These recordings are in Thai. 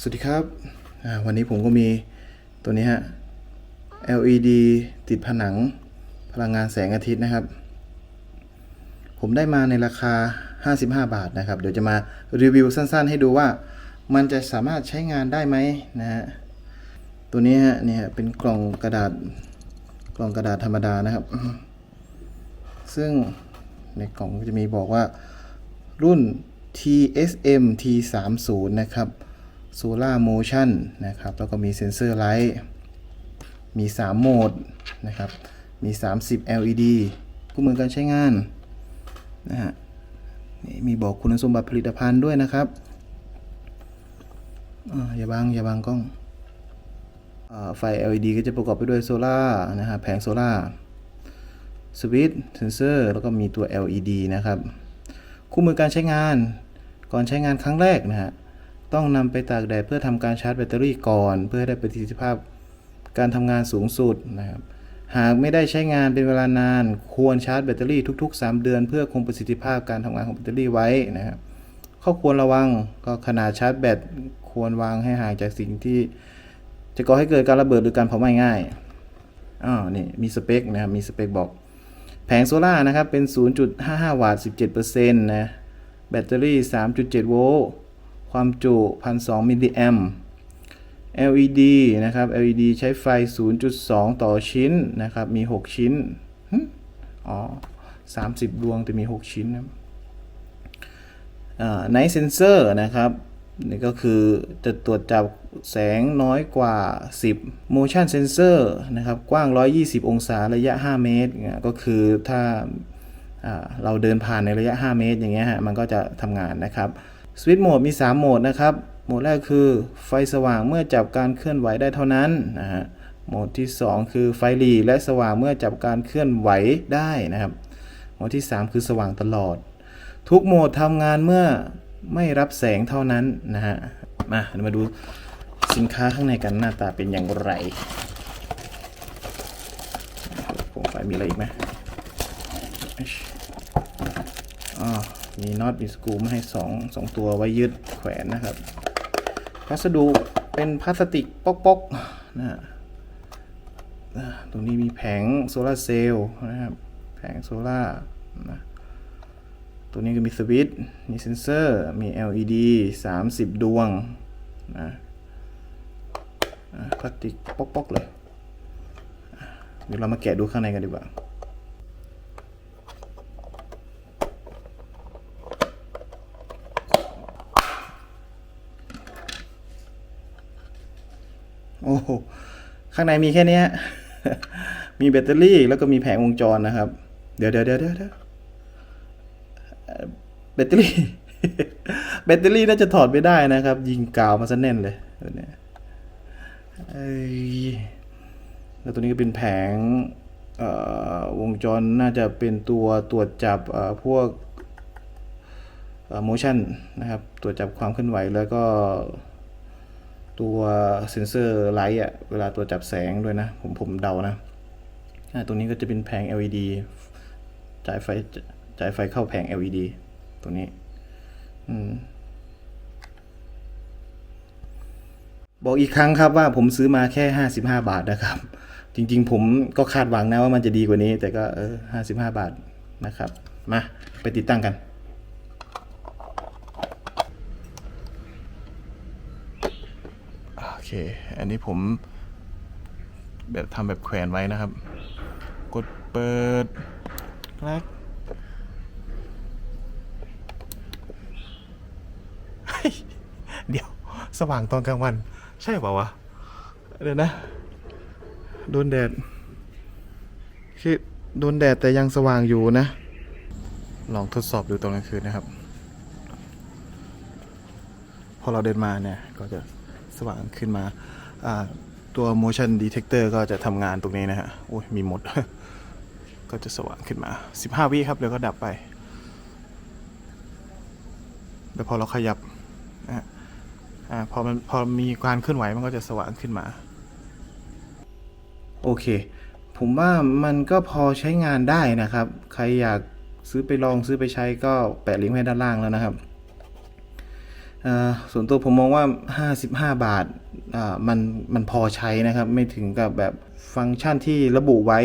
สวัสดีครับ วันนี้ผมก็มีตัวนี้ฮะ LED ติดผนังพลังงานแสงอาทิตย์นะครับ ผมได้มาในราคา 55 บาทนะครับ เดี๋ยวจะมารีวิวสั้นๆ ให้ดูว่ามันจะสามารถใช้งานได้ไหมนะฮะ ตัวนี้ฮะเนี่ยเป็นกล่องกระดาษกล่องกระดาษธรรมดานะครับ ซึ่งในกล่องก็จะมีบอกว่ารุ่น TSM T30 นะครับ Solar Motion นะครับแล้วก็มีเซ็นเซอร์ไลท์มี 3 โหมดนะครับมี 30 LED คู่มือการใช้งานนะฮะนี่มีบอกคุณสมบัติผลิตภัณฑ์ด้วยนะครับอย่าบังอย่าบังกล้องอไฟ LED ก็จะประกอบไปด้วยโซล่านะฮะแผงโซล่าสวิตช์เซนเซอร์แล้วก็มีตัว LED นะครับ คู่มือการใช้งานก่อนใช้งานครั้งแรกนะฮะ ต้องนำไปตากแดดเพื่อทำการชาร์จแบตเตอรี่ก่อน เพื่อให้ได้ประสิทธิภาพการทำงานสูงสุดนะครับ หากไม่ได้ใช้งานเป็นเวลานาน ควรชาร์จแบตเตอรี่ทุก ๆ 3 เดือน เพื่อคงประสิทธิภาพการทำงานของแบตเตอรี่ไว้นะครับข้อควรระวังก็ขนาดชาร์จแบตควรวางให้ห่างจากสิ่งที่ จะก่อให้เกิดการระเบิดหรือการเผาไหม้ง่ายอ้านี่มีสเปคนะครับมีสเปคบอก แผงโซล่านะครับเป็น 0.55 วัตต์ 17%นะแบตเตอรี่ 3.7 โวลต์ ความจุ 1,200 มิลลิแอม LED นะครับ LED ใช้ไฟ 0.2 ต่อชิ้นนะครับ มี 6 ชิ้น อ๋อ 30 ดวงแต่มี 6 ชิ้นนะไนท์เซนเซอร์นะครับ นี่ก็คือจะตรวจจับแสงน้อยกว่า 10 motion sensor นะครับ กว้าง 120 องศา ระยะ 5 เมตร ก็คือถ้าอ่าเราเดินผ่านในระยะ 5 เมตร อย่างเงี้ยฮะ มันก็จะทำงานนะครับ สวิตช์โหมดมี 3 โหมดนะครับ โหมดแรกคือไฟสว่างเมื่อจับการเคลื่อนไหวได้เท่านั้นนะฮะ โหมดที่ 2 คือไฟหลีและสว่างเมื่อจับการเคลื่อนไหวได้นะครับ โหมดที่ 3 คือสว่างตลอด ทุกโหมดทำงานเมื่อไม่รับแสงเท่านั้นนะฮะ มาเดี๋ยวมาดูสินค้าข้างในกันหน้าตาเป็นอย่างไรผมไฟมีอะไรอีกไหมอ่า มีน็อตมีสกรูมาให้สองสองตัวไว้ยึดแขวนนะครับ พัสดุเป็นพลาสติกป๊อกๆนะฮะตรงนี้มีแผงโซลาร์เซลล์นะครับแผงโซลานะตัวนี้ก็มีสวิตช์มีเซนเซอร์ มี LED 30 ดวงนะพลาสติกป๊อกๆเลยเดี๋ยวเรามาแกะดูข้างในกันดีกว่า โอ้โหข้างในมีแค่นี้มีแบตเตอรี่แล้วก็มีแผงวงจรนะครับ เดี๋ยวเดี๋ยวเดี๋ยวเดี๋ยวเดี๋ยวเอ่อแบตเตอรี่แบตเตอรี่น่าจะถอดไม่ได้นะครับ ยิงกาวมาซะแน่นเลยตัวเนี้ยแล้วตัวนี้ก็เป็นแผงวงจรน่าจะเป็นตัวตรวจจับพวก motion นะครับ ตรวจจับความเคลื่อนไหวแล้วก็ ตัวเซนเซอร์ไลท์อะเวลาตัวจับแสงด้วยนะ ผมผมเดานะตัวนี้ก็จะเป็นแผง LED จ่ายไฟจ่ายไฟเข้าแผง LED ตัวนี้บอกอีกครั้งครับว่าผมซื้อมาแค่ 55 บาทนะครับ จริงๆ ผมก็คาดหวังนะว่ามันจะดีกว่านี้ แต่ก็เออ55 บาทนะครับ มาไปติดตั้งกัน โอเคอันนี้ผมแบบทำแบบแขวนไว้นะครับ กดเปิดคลักเฮ้ยเดี๋ยวสว่างตอนกลางวัน ใช่เปล่าวะ เดี๋ยวนะ โดนแดด คือโดนแดดแต่ยังสว่างอยู่นะ ลองทดสอบดูตอนกลางคืนนะครับ พอเราเดินมาเนี่ย ก็จะ สว่างขึ้นมาตัว motion detector ก็จะทำงานตรงนี้นะฮะโอ้ยมีหมด ก็จะสว่างขึ้นมา 15 วิครับแล้วก็ดับไป แล้วพอเราขยับนะฮะอ่าพอมันพอมีการเคลื่อนไหวมันก็จะสว่างขึ้นมา โอเค ผมว่ามันก็พอใช้งานได้นะครับ ใครอยากซื้อไปลองซื้อไปใช้ก็แปะลิงก์ไว้ด้านล่างแล้วนะครับ ส่วนตัวผมมองว่า 55 บาทอ่ามันมันพอใช้นะครับ ไม่ถึงกับแบบฟังก์ชันที่ระบุไว้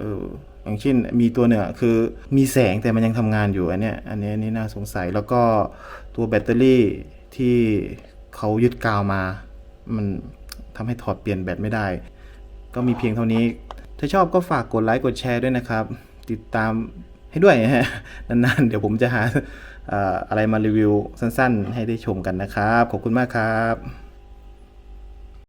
ออย่างเช่นมีตัวหนึ่งอคือมีแสงแต่มันยังทำงานอยู่อันเนี้ยอันนี้อันนี้น่าสงสัยแล้วก็ตัวแบตเตอรี่ที่เขายึดกาวมา มันทำให้ถอดเปลี่ยนแบตไม่ได้ ก็มีเพียงเท่านี้ ถ้าชอบก็ฝากกดไลค์กดแชร์ด้วยนะครับ ติดตามให้ด้วยนะฮะนานๆ เดี๋ยวผมจะหา อะไรมารีวิวสั้นๆ ให้ได้ชมกันนะครับ ขอบคุณมากครับ